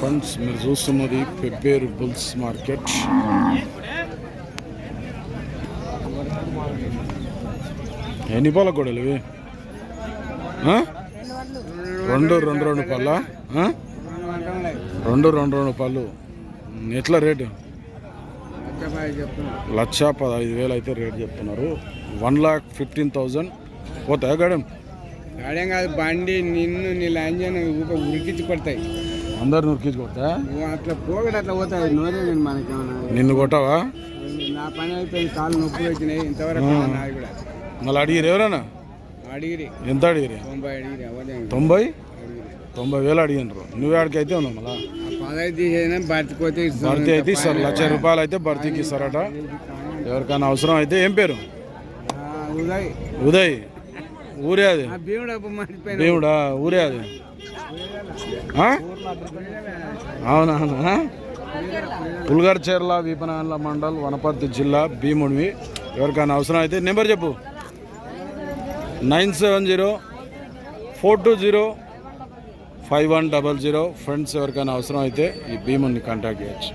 Friends మీరు చూస్తున్నది Pebbair bulls market. ఎన్ని పాల గొడవలు ఇవి? రెండు రెండు రెండు పళ్ళ రెండు రెండు రెండు పళ్ళు ఎట్లా రేటు? లక్ష పదహైదు వేలు అయితే రేట్ చెప్తున్నారు. One lakh fifteen thousand. పోతాయా గాడం? గాడేం కాదు బండి నిన్ను నీ లాంజన్ ఊక పడతాయి కొడతాయి. అందరు నురికించి కొడతా? అట్లా పోగడ అట్లా పోతాయి నోరే నేను మనకేమన్నా. నిన్ను కొట్టావా? నా పని అయిపోయింది కాళ్ళు నొప్పులు వచ్చినాయి ఇంతవరకు నాది కూడా. మళ్ళీ అడిగిరు ఎవరన్నా? అడిగిరి. ఎంత అడిగిరి తొంభై అడిగిరి తొంభై? తొంభై వేలు అడిగినారు నువ్వు ఆడికైతే ఉన్నావు మళ్ళా? భర్తీ అయితే ఇస్తారు లక్ష రూపాయలు అయితే భర్తీకి ఇస్తారట. ఎవరికైనా అవసరం అయితే ఏం పేరు? ఉదయ్. ఉదయ్. ఊరే అది దేవుడా ఊరే అది ఆ? అవునవునా పుల్గర్చెర్ల వీపనాల మండల్ వనపర్తి జిల్లా భీముడివి. ఎవరికైనా అవసరం అయితే నెంబర్ చెప్పు. Nine seven zero four two zero five one double zero. Friends ఎవరికైనా అవసరం అయితే ఈ భీముని కాంటాక్ట్ చేయొచ్చు.